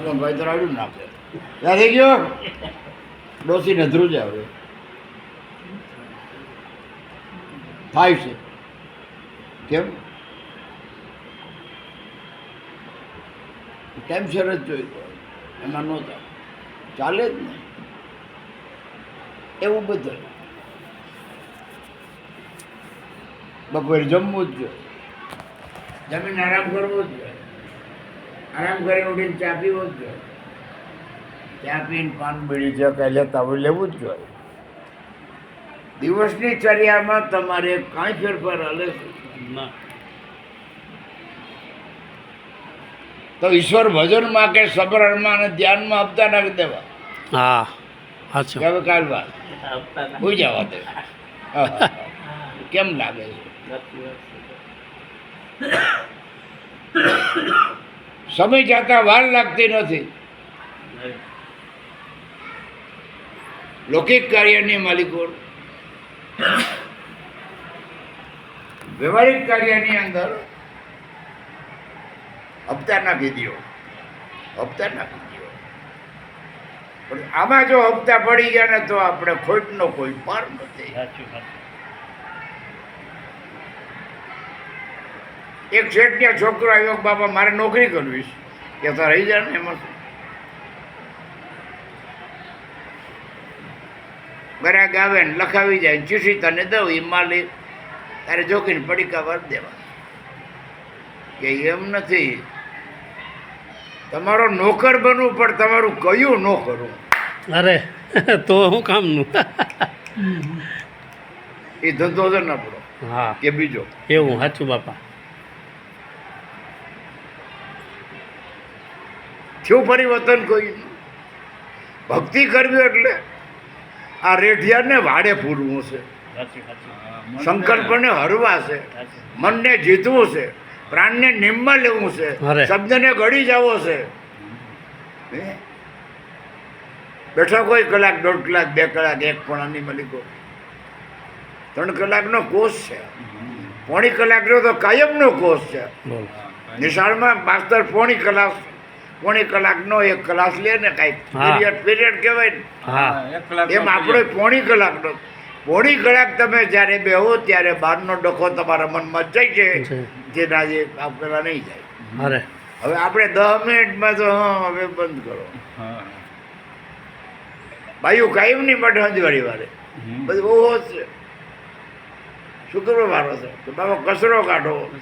લક્ષ્મણભાઈ તો રાડું નાખે ત્યાં થઈ ગયો? ડોસીને ધ્રુજા આવે થાય છે. કેમ? કેમ શરત જોઈ? એમાં નહોતા ચાલે જ નહીં એવું બધું. બપોરે જમવું જ જોઈએ. જમીન આરામ કરવો જ જોઈએ. આરામ કરીને ઉઠીને ચા પીવો જ જોઈએ. ચા પીને પાન બીડી જાય કાંઈ લેતા હોય લેવું જ જોઈએ. દિવસની ચર્યામાં તમારે કાંઈ ફેરફાર હલે તો ઈશ્વર ભજનમાં કે સબરમાં અને ધ્યાનમાં આપતા નાખી દેવા? હા સાચું. હવે કાલ વાત ભૂઈ જવા દે. કેમ લાગે છે? સમય જતા વાર લાગતી નથી. લૌકિક કાર્યની માલિકો. વ્યવહારિક કાર્યની અંદર હપ્તાના વિધિઓ. હપ્તાના વિધિઓ. પણ આમાં જો હપ્તા પડી ગયા ને તો આપણે ખોટનો કોઈ પાર નથી. સાચું શેઠ ત્યાં છોકરો આવ્યો બાપા મારે નોકરી કરવી છે. કે તો રહી જાય ને એમાં. શું ગ્રાહક આવે ને લખાવી જાય ચીઠી તને દઉં એ માલી તારે જોખીને પડીકા વાર દેવા. કે એમ નથી. તમારો નોકર બનવું પણ તમારું કયું ન કરવું અરે તો શું કામનું? એ ધંધો છે ને પડો. હા. કે બીજો? એવું સાચું બાપા. થયું પરિવર્તન કોઈ ભક્તિ કરવી એટલે આ રેઢિયાને વાડે પૂરવું છે. સંકલ્પને હરવા છે. મનને જીતવું છે. પ્રાણને નિમ્મા લેવું છે. શબ્દને ગળી જવો છે. હે? બેઠા કોઈ કલાક દોઢ કલાક બે કલાક એક પણાની મલિકો ત્રણ કલાકનો કોર્સ છે. પોણી કલાકનો તો કાયમનો કોર્સ છે. બોલો. નિશાળમાં માસ્તર પોણી કલાક પોણી કલાકનો એક ક્લાસ લે ને કાંઈક. હા. પીરિયડ પીરિયડ કહેવાય ને. હા. એમ આપણે પોણી કલાકનો. પોણી કલાક તમે જ્યારે બેહો ત્યારે બહારનો ડખો તમારા મનમાં જઈ છે છે. જેના જે પેલા નહીં જાય. અરે. હવે આપણે દસ મિનિટમાં તો હા હવે બંધ કરો. ભાઈ કાયમ નહીં માટે હંજવાળી વારે. બધું જ છે. શુક્રવાર છે. તો બાબા કચરો કાઢો.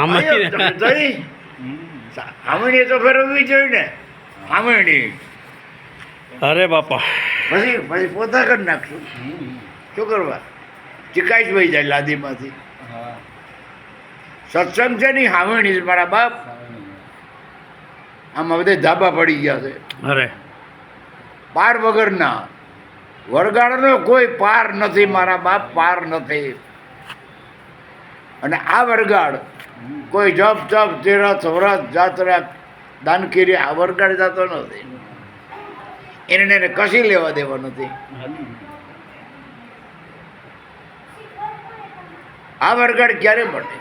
આમાં આયો તમે તો ફેરવવી જોઈએ ને. સામણી અરે બાપા. પછી પછી પોતા કરી નાખશું. શું કરવા? ચિકાઈશ વહી જાય લાદીમાંથી. સત્સંગ છે નહીં હાવણી છે મારા બાપ. આમાં બધે ધાબા પડી ગયા છે. અરે. પાર વગરના. વરગાડનો કોઈ પાર નથી મારા બાપ પાર નથી. અને આ વરગાડ, કોઈ જપ જપ, તીરથ, વ્રત, જાત્રા, દાનકીરી, આ વરગાડ જતો નથી. એને એને કશી લેવા દેવા નથી. આ વરગાડ ક્યારે મળે?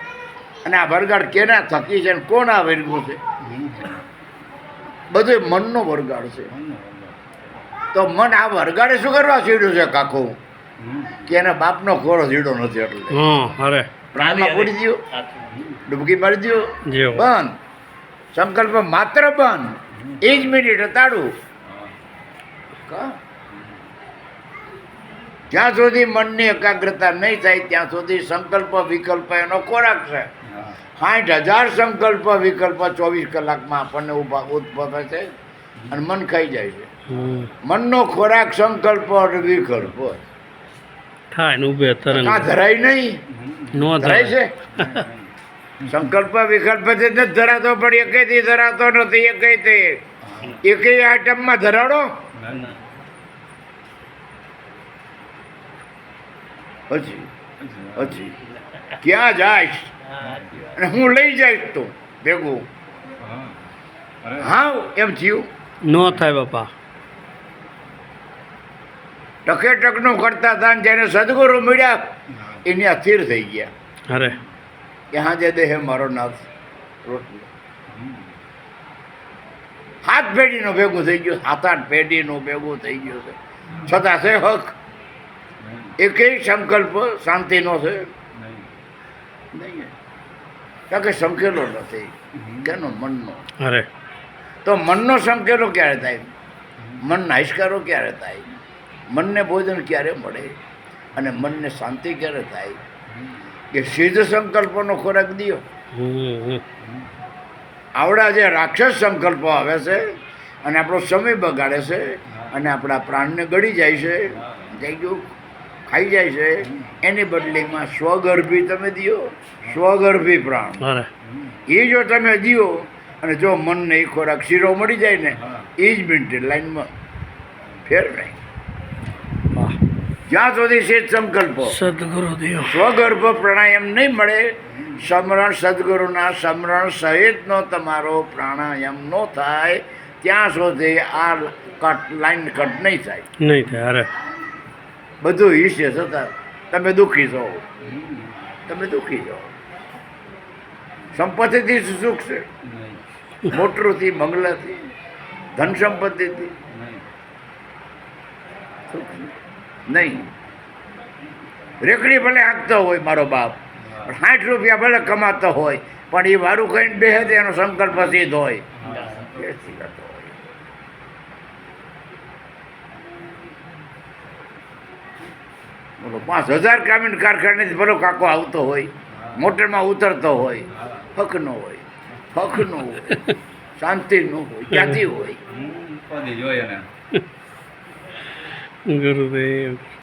અને આ વરગાડ કેના થકી છે કોણ આ વર્ગું છે? બધું મનનો વરગાડ છે. તો મન આ વરગાડે શું કરવા સીડ્યું છે કાકો? કે એના બાપનો ખોરો સીડો નથી એટલે. અરે. પ્રાણમાં પૂરી દો ડૂબકી મારી જેવો બંધ. સંકલ્પ માત્ર બંધ. એ જ મિનિટ તાળું જ્યાં સુધી મનની એકાગ્રતા નહીં થાય ત્યાં સુધી સંકલ્પ વિકલ્પ એનો ખોરાક છે. સાઠ હજાર સંકલ્પ વિકલ્પ ચોવીસ કલાકમાં આપણને ઊભા ઉદભવે છે અને મન ખાઈ જાય છે. મનનો ખોરાક સંકલ્પ અને વિકલ્પ થાય ને ઉભે તરંગ. ધરાય નહીં? નો ધરાય થાય છે? સંકલ્પ વિકલ્પથી નથી ધરાતો પણ એકેયથી ધરાતો નથી એક એકેય આઈટમમાં ધરાડો? પછી પછી. ક્યાં જાય અને હું લઈ જઈશ તો ભેગું. હા. એમ થયું. નો થાય બાપા. ટકે ટકનું કરતા હતા જેને સદગુરુ મળ્યા એને અસ્થિર સ્થિર થઈ ગયા. અરે. ત્યાં જે દેહે મારો નાથ રોટલો. હાથ પેઢીનું ભેગું થઈ ગયું સાત આઠ પેઢીનું ભેગું થઈ ગયું છે. છતાં છે હક. એકેય સંકલ્પ શાંતિનો છે? નહીં. કારણ કે સંકેલો નથી કેનો મનનો? અરે. તો મનનો સંકેલો ક્યારે થાય? મનના નાહિષ્કારો ક્યારે થાય? મનને ભોજન ક્યારે મળે અને મનને શાંતિ ક્યારે થાય? કે સિદ્ધ સંકલ્પનો ખોરાક દિયો. આવડા જે રાક્ષસ સંકલ્પો આવે છે અને આપણો સમય બગાડે છે અને આપણા પ્રાણને ગળી જાય છે થઈ ગયું ખાઈ જાય છે એની બદલીમાં સ્વગર્ભી તમે દિયો. સ્વગર્ભી પ્રાણ. એ જો તમે દિયો અને જો મનને એ ખોરાક શીરો મળી જાય ને એ જ મિનિટે લાઈનમાં ફેર નહીં જ્યાં સુધી છે સંકલ્પ સદગુરુ દેવ. સ્વગર્ભ પ્રાણાયામ નહીં મળે સમરણ સદગુરુના સમરણ સહિતનો તમારો પ્રાણાયામ ન થાય ત્યાં સુધી આ કટ લાઈન કટ નહીં થાય. નહીં થાય અરે. બધું હિસ્સે થતા તમે દુઃખી છો. તમે દુઃખી છો. સંપત્તિથી સુખ છે? મોટરથી બંગલાથી ધન સંપત્તિથી. સુખ. નહીં. રેકડી ભલે હાંકતો હોય મારો બાપ સાઠ રૂપિયા ભલે કમાતો હોય પણ એ વારું કહીને બેહે તો એનો સંકલ્પ સિદ્ધ હોય. બોલો પાંચ હજાર કામીન કારખાને ભલો કાકો આવતો હોય મોટરમાં ઉતરતો હોય હક નો હોય હક નો હોય શાંતિ નો હોય ક્યાંથી હોય. જોઈએ ને ગુરુદેવ